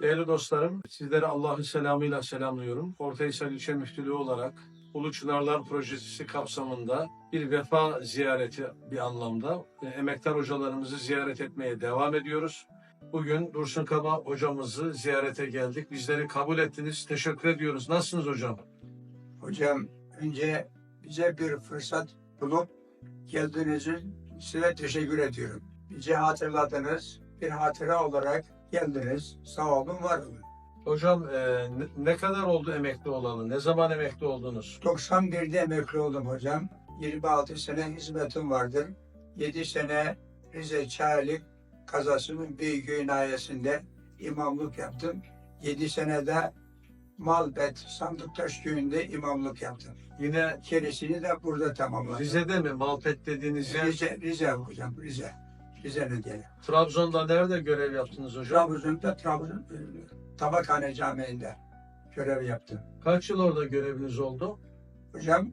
Değerli dostlarım, sizleri Allah'ın selamıyla selamlıyorum. Ortaysel İlçe Müftülüğü olarak Ulu Çınarlar Projesi kapsamında bir vefa ziyareti bir anlamda e, emektar hocalarımızı ziyaret etmeye devam ediyoruz. Bugün Dursun Kaba hocamızı ziyarete geldik. Bizleri kabul ettiniz. Teşekkür ediyoruz. Nasılsınız hocam? Hocam önce bize bir fırsat bulup geldiğiniz için size teşekkür ediyorum. Bizi hatırladınız. Bir hatıra olarak geldiniz. Sağ olun, var olun. Hocam e, ne- kadar oldu emekli olalı? Ne zaman emekli oldunuz? 91'de emekli oldum hocam. 26 sene hizmetim vardır. 7 sene Rize Çaylık kazasının Büyükköy nahiyesinde imamlık yaptım. 7 senede Malbet Sandıktaş köyünde imamlık yaptım. Yine Gerisini de burada tamamladım. Rize'de mi? Malpet dediğiniz yer. Rize, Rize hocam, Rize. Rize'nin diye. Trabzon'da nerede görev yaptınız hocam? Trabzon'da Trabzon e, Tabakhane Camii'nde görev yaptım. Kaç yıl orada göreviniz oldu? Hocam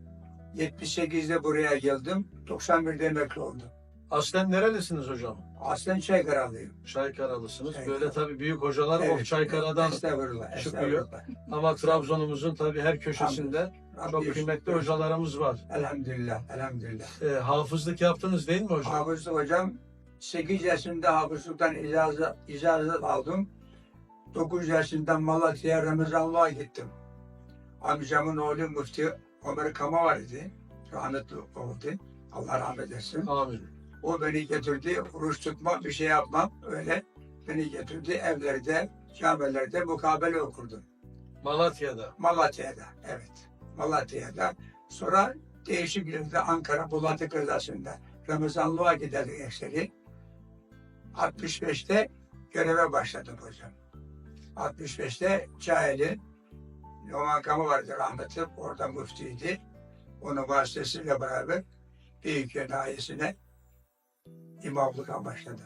78'de buraya geldim. 91'de emekli oldum. Aslen nerelisiniz hocam? Aslen Çaykaralıyım. Çaykaralısınız. Çaykara. Böyle tabii büyük hocalar Evet, o Çaykara'dan Estağfurullah. çıkıyor. estağfurullah. ama Trabzon'umuzun tabii her köşesinde Rabbi çok kıymetli hocalarımız var. Elhamdülillah, elhamdülillah. Ee, hafızlık yaptınız değil mi hocam? Hafızlık hocam 8 yaşında hafızlıktan icazet, icazet aldım. 9 yaşında Malatya'ya Ramazanlığa gittim. Amcamın oğlu Müftü Ömer Kama var idi. Rahmetli oldu. Allah rahmet etsin. Amin. O beni getirdi. Oruç tutma bir şey yapmam. Öyle beni getirdi. Evlerde, camilerde mukabele okurdum. Malatya'da. Malatya'da. Evet. Malatya'da. Sonra değişik yerde Ankara Bulantı Kızlası'nda Ramazanlığa giderdik ekseri. 65'te göreve başladım hocam. 65'te Cahil'in Yoman Kamı vardı rahmetli. Orada müftüydü. Onun vasıtasıyla beraber Büyükköy Nahiyesi'ne imamlığa başladım.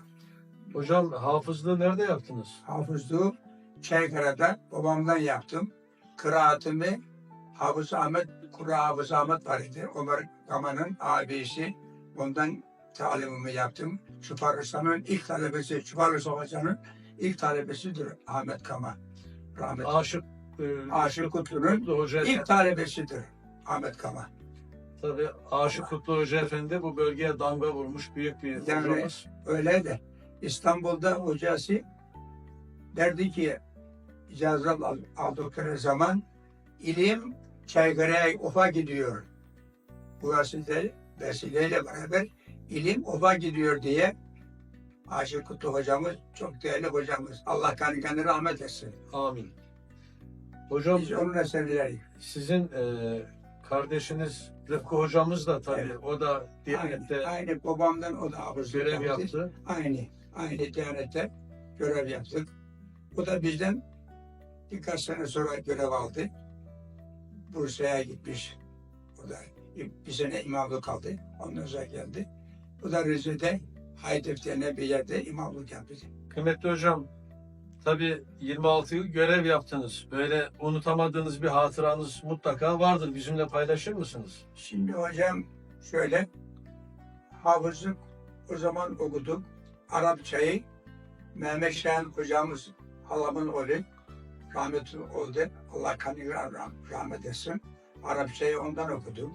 Hocam hafızlığı nerede yaptınız? Hafızlığı Çaykara'da babamdan yaptım. Kıraatımı Hafız Ahmet, Kura Hafız Ahmet var idi. Ömer Kama'nın abisi. Ondan talimimi yaptım. Şufar Rısam'ın ilk talebesi, Şufar Rısa Hoca'nın ilk talebesidir Ahmet Kama. Rahmet. Aşık e, Aşık Kutlu'nun Kutlu Hoca ilk talebesidir Ahmet Kama. Tabii Aşık Kutlu Hoca Efendi bu bölgeye damga vurmuş büyük bir Yani- hocamız. Öyle de İstanbul'da hocası derdi ki icazet al- aldıkları zaman ilim Çaykara'ya ofa gidiyor. Bu vesileyle, vesileyle beraber ilim ofa gidiyor diye Aşık Kutlu hocamız çok değerli hocamız. Allah kanı kanı rahmet etsin. Amin. Hocam Biz onun eserleri. sizin e, kardeşiniz Rıfkı hocamız da tabii Evet. o da Aynı, Diyanet'te aynı babamdan o da hafızlık görev yaptı. yaptı. Aynı, aynı Diyanet'te görev yaptık. O da bizden birkaç sene sonra görev aldı. Bursa'ya gitmiş. O da bir sene imamlık aldı. Ondan sonra geldi. O da Rize'de Haydef denen bir yerde imamlık yaptı. Kıymetli hocam tabii 26 yıl görev yaptınız. Böyle unutamadığınız bir hatıranız mutlaka vardır. Bizimle paylaşır mısınız? Şimdi hocam şöyle hafızlık o zaman okuduk. Arapçayı Mehmet Şahin hocamız halamın oğlu rahmetli oldu. Allah kanı rah- rahmet etsin. Arapçayı ondan okudum.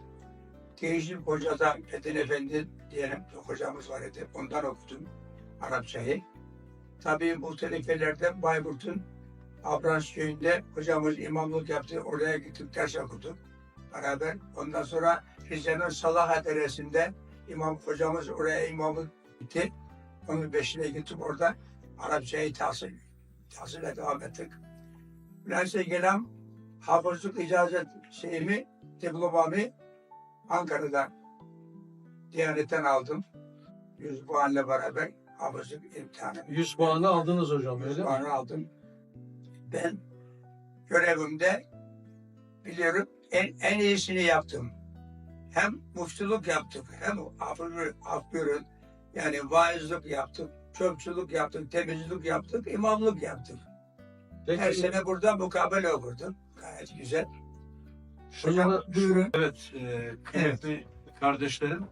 Değişik hocadan Fethi Efendi diyelim hocamız var idi. Ondan okudum Arapçayı. Tabii muhtelif yerlerde Bayburt'un Abrans köyünde hocamız imamlık yaptı. Oraya gittik ders okuduk beraber. Ondan sonra Rize'nin Salaha Deresi'nde imam hocamız oraya imamlık gitti. Onun beşine gittik orada Arapçayı tahsil, tahsile devam ettik. Üniversiteye gelen hafızlık icazet şeyimi, diplomamı Ankara'da Diyanet'ten aldım. Yüz puanla beraber hafızlık imtihanı. 100 puanı aldınız hocam Yüz öyle mi? puanı aldım. Ben görevimde biliyorum en, en iyisini yaptım. Hem muftuluk yaptık, hem afırı, afgörün, yani vaizlik yaptık, çöpçülük yaptık, temizlik yaptık, imamlık yaptık. Her Peki sene burada mukabele okurduk. Gayet güzel. Şunu buyurun. Evet, e, kıymetli kardeşlerim,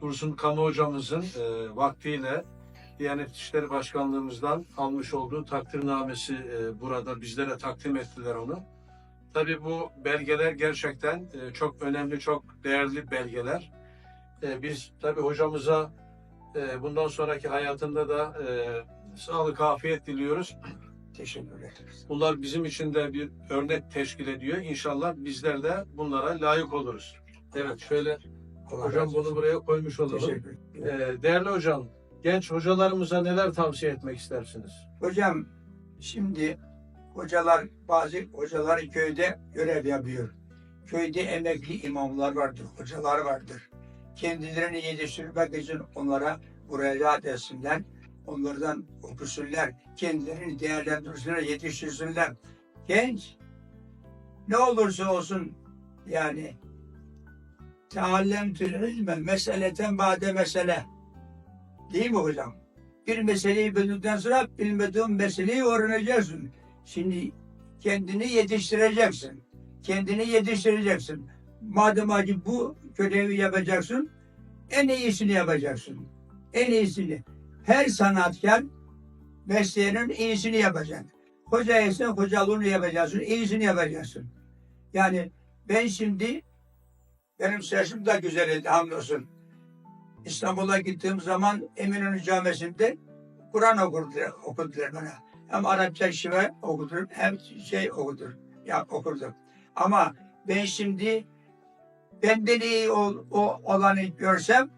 Dursun Kamu hocamızın e, vaktiyle Diyanet İşleri Başkanlığımızdan almış olduğu takdirnamesi e, burada bizlere takdim ettiler onu. Tabii bu belgeler gerçekten e, çok önemli, çok değerli belgeler. E, biz tabii hocamıza e, bundan sonraki hayatında da e, sağlık, afiyet diliyoruz. Teşekkür ederiz. Bunlar bizim için de bir örnek teşkil ediyor. İnşallah bizler de bunlara layık oluruz. Evet şöyle Allah hocam bunu buraya koymuş olalım. Ee, değerli hocam, genç hocalarımıza neler tavsiye etmek istersiniz? Hocam şimdi hocalar bazı hocalar köyde görev yapıyor. Köyde emekli imamlar vardır, hocalar vardır. Kendilerini yetiştirmek için onlara müracaat etsinler. Onlardan okusunlar. Kendilerini değerlendirsinler, yetiştirsinler. Genç ne olursa olsun yani teallemtül ilme meseleten bade mesele. Değil mi hocam? bir meseleyi bildikten sonra bilmediğin meseleyi öğreneceksin. Şimdi kendini yetiştireceksin. Kendini yetiştireceksin. Madem acı bu görevi yapacaksın, en iyisini yapacaksın. En iyisini. Her sanatkar mesleğinin iyisini yapacaksın. Hocaysan hocalığını yapacaksın, iyisini yapacaksın. Yani ben şimdi benim sesim de güzel hamdolsun. İstanbul'a gittiğim zaman Eminönü Camisi'nde Kur'an okudular, okudular bana. Hem Arapça şive okudur, hem şey okudur, ya okurdum. Ama ben şimdi benden iyi ol, o olanı görsem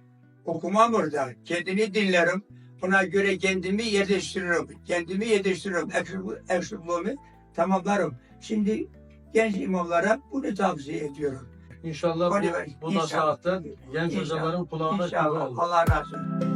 okumam orada. Kendini dinlerim. Buna göre kendimi yetiştiririm. Kendimi yetiştiririm. Eksikliğimi- tamamlarım. Şimdi genç imamlara bunu tavsiye ediyorum. İnşallah bu, bu nasihatler genç hocaların kulağına İnşallah. olur. Allah razı olsun.